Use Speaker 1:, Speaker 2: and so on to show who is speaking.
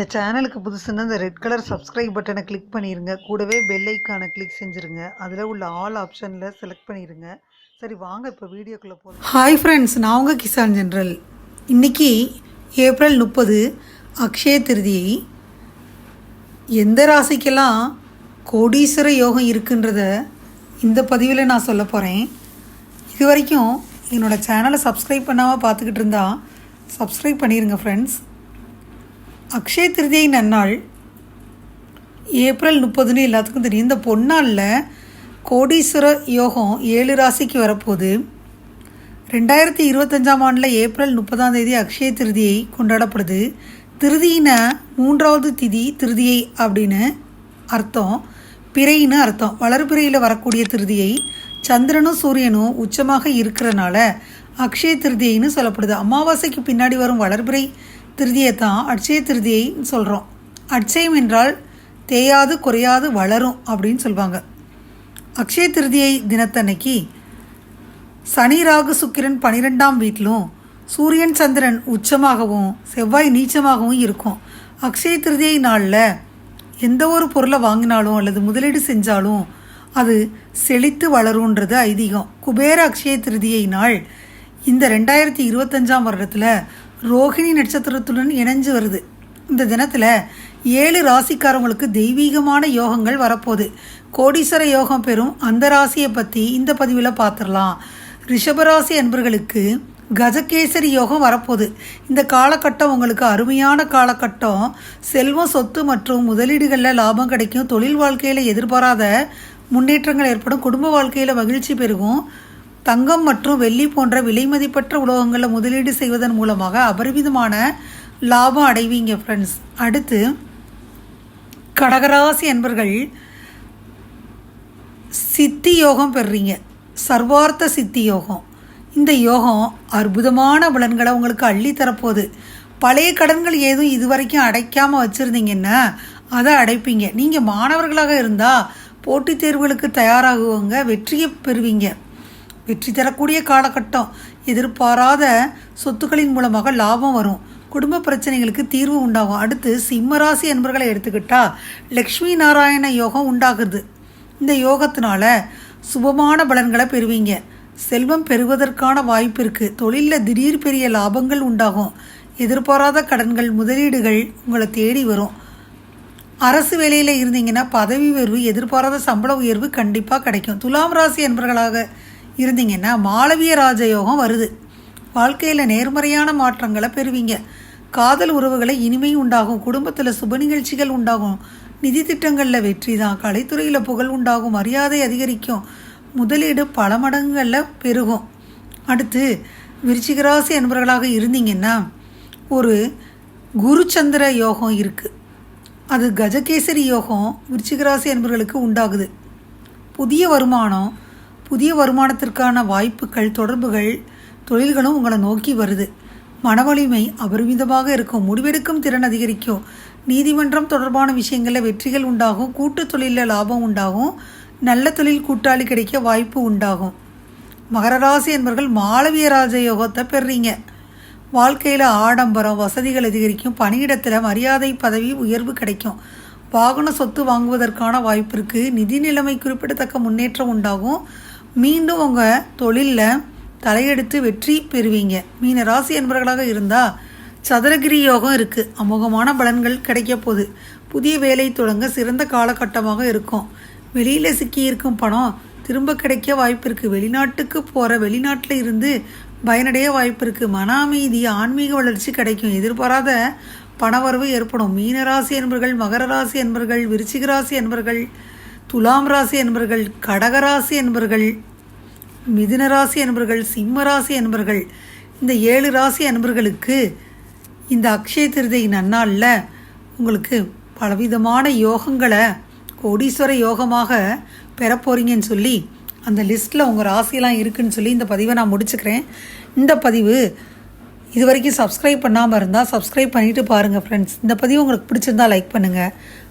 Speaker 1: இந்த சேனலுக்கு புதுசுன்னா இந்த ரெட் கலர் சப்ஸ்கிரைப் பட்டனை கிளிக் பண்ணிடுங்க கூடவே பெல் ஐக்கானை கிளிக் செஞ்சுருங்க. அதில் உள்ள ஆல் ஆப்ஷனில் செலக்ட் பண்ணிடுங்க சரி வாங்க இப்போ வீடியோக்குள்ளே போகலாம் ஹாய் ஃப்ரெண்ட்ஸ் நான் உங்கள் கிசான் ஜென்ரல். இன்றைக்கி ஏப்ரல் முப்பது அக்ஷய திருதியை எந்த ராசிக்கெல்லாம் கோடீஸ்வர யோகம் இருக்குன்றத இந்த பதிவில் நான் சொல்ல போகிறேன் இது வரைக்கும் என்னோடய சேனலை சப்ஸ்கிரைப் பண்ணாமல் பார்த்துக்கிட்டு இருந்தால் சப்ஸ்கிரைப் பண்ணிடுங்க ஃப்ரெண்ட்ஸ் அக்ஷய திருதியை நன்னாள். ஏப்ரல் முப்பதுன்னு எல்லாத்துக்கும் தெரியும். இந்த பொன்னாளில் கோடீஸ்வர யோகம் ஏழு ராசிக்கு வரப்போகுது. ரெண்டாயிரத்தி இருபத்தஞ்சாம் ஆண்டில் ஏப்ரல் முப்பதாம் தேதி அக்ஷய திருதியை கொண்டாடப்படுது. திருதியின மூன்றாவது திதி திருதியை அப்படின்னு அர்த்தம். பிறைன்னு அர்த்தம். வளர்பிறையில் வரக்கூடிய திருதியை சந்திரனும் சூரியனும் உச்சமாக இருக்கிறனால அக்ஷய திருதியைன்னு சொல்லப்படுது. அமாவாசைக்கு பின்னாடி வரும் வளர்பிறை திருதியை தான் அட்சய திருதியைன்னு சொல்கிறோம் அட்சயம் என்றால் தேயாது குறையாது வளரும் அப்படின்னு சொல்லுவாங்க அக்ஷய திருதியை தினத்தன்னைக்கு சனி ராகு சுக்கிரன் பனிரெண்டாம் வீட்டிலும் சூரியன் சந்திரன் உச்சமாகவும் செவ்வாய் நீச்சமாகவும் இருக்கும். அக்ஷய திருதியை நாளில் எந்த ஒரு பொருளை வாங்கினாலும் அல்லது முதலீடு செஞ்சாலும் அது செழித்து வளரும்ன்றது ஐதீகம். குபேர அக்ஷய திருதியை நாள் இந்த ரெண்டாயிரத்தி இருபத்தஞ்சாம் வருடத்தில் ரோஹிணி நட்சத்திரத்துடன் இணைஞ்சு வருது. இந்த தினத்தில் ஏழு ராசிக்காரங்களுக்கு தெய்வீகமான யோகங்கள் வரப்போகுது. கோடீஸ்வர யோகம் பெறும் அந்த ராசியை பற்றி இந்த பதிவில் பார்த்துடலாம் ரிஷபராசி அன்பர்களுக்கு கஜகேசரி யோகம் வரப்போகுது. இந்த காலகட்டம் உங்களுக்கு அருமையான காலகட்டம். செல்வம் சொத்து மற்றும் முதலீடுகளில் லாபம் கிடைக்கும். தொழில் வாழ்க்கையில் எதிர்பாராத முன்னேற்றங்கள் ஏற்படும். குடும்ப வாழ்க்கையில் மகிழ்ச்சி பெருகும். தங்கம் மற்றும் வெள்ளி போன்ற விலைமதிப்பற்ற உலோகங்களில் முதலீடு செய்வதன் மூலமாக அபரிமிதமான லாபம் அடைவீங்க ஃப்ரெண்ட்ஸ் அடுத்து கடகராசி என்பர்கள் சித்தி யோகம் பெறுறீங்க. சர்வார்த்த சித்தி யோகம். இந்த யோகம் அற்புதமான பலன்களை உங்களுக்கு அள்ளி தரப்போகுது. பழைய கடன்கள் ஏதும் இது வரைக்கும் அடைக்காமல் வச்சுருந்தீங்கன்னா அதை அடைப்பீங்க. நீங்கள் மாணவர்களாக இருந்தால் போட்டித் தேர்வுகளுக்கு தயாராகுவங்க வெற்றியை பெறுவீங்க. வெற்றி தரக்கூடிய காலகட்டம். எதிர்பாராத சொத்துக்களின் மூலமாக லாபம் வரும். குடும்ப பிரச்சனைகளுக்கு தீர்வு உண்டாகும். அடுத்து சிம்மராசி என்பர்களை எடுத்துக்கிட்டா லக்ஷ்மி நாராயண யோகம் உண்டாகுது. இந்த யோகத்தினால சுபமான பலன்களை பெறுவீங்க. செல்வம் பெறுவதற்கான வாய்ப்பு இருக்குது தொழிலில் திடீர் பெரிய லாபங்கள் உண்டாகும். எதிர்பாராத கடன்கள் முதலீடுகள் உங்களை தேடி வரும். அரசு வேலையில் இருந்தீங்கன்னா பதவி உயர்வு எதிர்பாராத சம்பள உயர்வு கண்டிப்பாக கிடைக்கும். துலாம் ராசி என்பர்களாக இருந்தீங்கன்னா மாளவிய ராஜயோகம் வருது. வாழ்க்கையில் நேர்மறையான மாற்றங்களை பெறுவீங்க. காதல் உறவுகளை இனிமை உண்டாகும் குடும்பத்தில் சுப நிகழ்ச்சிகள் உண்டாகும் நிதி திட்டங்களில் வெற்றி தான் கலைத்துறையில் புகழ் உண்டாகும் மரியாதை அதிகரிக்கும் முதலீடு பல மடங்குகளில் பெருகும். அடுத்து விருச்சிகராசி என்பவர்களாக இருந்தீங்கன்னா ஒரு குருச்சந்திர யோகம் இருக்குது அது கஜகேசரி யோகம் விருச்சிகராசி என்பவர்களுக்கு உண்டாகுது. புதிய வருமானம் புதிய வருமானத்திற்கான வாய்ப்புகள் தொடர்புகள் தொழில்களும் உங்களை நோக்கி வருது. மனவலிமை அபரிமிதமாக இருக்கும். முடிவெடுக்கும் திறன் அதிகரிக்கும். நீதிமன்றம் தொடர்பான விஷயங்களில் வெற்றிகள் உண்டாகும். கூட்டு தொழிலில் லாபம் உண்டாகும். நல்ல தொழில் கூட்டாளி கிடைக்க வாய்ப்பு உண்டாகும். மகர ராசி என்பவர்கள் மாளவிய ராஜ யோகத்தை பெறுறீங்க. வாழ்க்கையில் ஆடம்பரம் வசதிகள் அதிகரிக்கும். பணியிடத்தில் மரியாதை பதவி உயர்வு கிடைக்கும். வாகன சொத்து வாங்குவதற்கான வாய்ப்பு இருக்குது நிதி நிலைமை குறிப்பிடத்தக்க முன்னேற்றம் உண்டாகும். மீண்டும் உங்கள் தொழிலில் தலையெடுத்து வெற்றி பெறுவீங்க. மீன ராசி என்பவர்களாக இருந்தால் சதுரகிரி யோகம் இருக்குது அமோகமான பலன்கள் கிடைக்க போகுது. புதிய வேலை தொடங்க சிறந்த காலகட்டமாக இருக்கும். வெளியில் சிக்கியிருக்கும் பணம் திரும்ப கிடைக்க வாய்ப்பு இருக்குது வெளிநாட்டுக்கு போகிற வெளிநாட்டில் இருந்து பயனடைய வாய்ப்பு இருக்குது மன அமைதி ஆன்மீக வளர்ச்சி கிடைக்கும். எதிர்பாராத பணவரவு ஏற்படும். மீனராசி என்பர்கள் மகர ராசி என்பர்கள் விருச்சிக ராசி என்பர்கள் துலாம் ராசி என்பர்கள் கடகராசி என்பவர்கள் மிதுன ராசி என்பவர்கள் சிம்ம ராசி என்பவர்கள் இந்த ஏழு ராசி அன்பர்களுக்கு இந்த அக்ஷய திருதை நன்னாளில் உங்களுக்கு பலவிதமான யோகங்களை கோடீஸ்வர யோகமாக பெறப்போறீங்கன்னு சொல்லி அந்த லிஸ்ட்டில் உங்கள் ராசியெல்லாம் இருக்குதுன்னு சொல்லி இந்த பதிவை நான் முடிச்சுக்கிறேன். இந்த பதிவு இது வரைக்கும் சப்ஸ்கிரைப் பண்ணாமல் இருந்தால் சப்ஸ்கிரைப் பண்ணிவிட்டு பாருங்கள் ஃப்ரெண்ட்ஸ் இந்த பதிவு உங்களுக்கு பிடிச்சிருந்தா லைக் பண்ணுங்கள்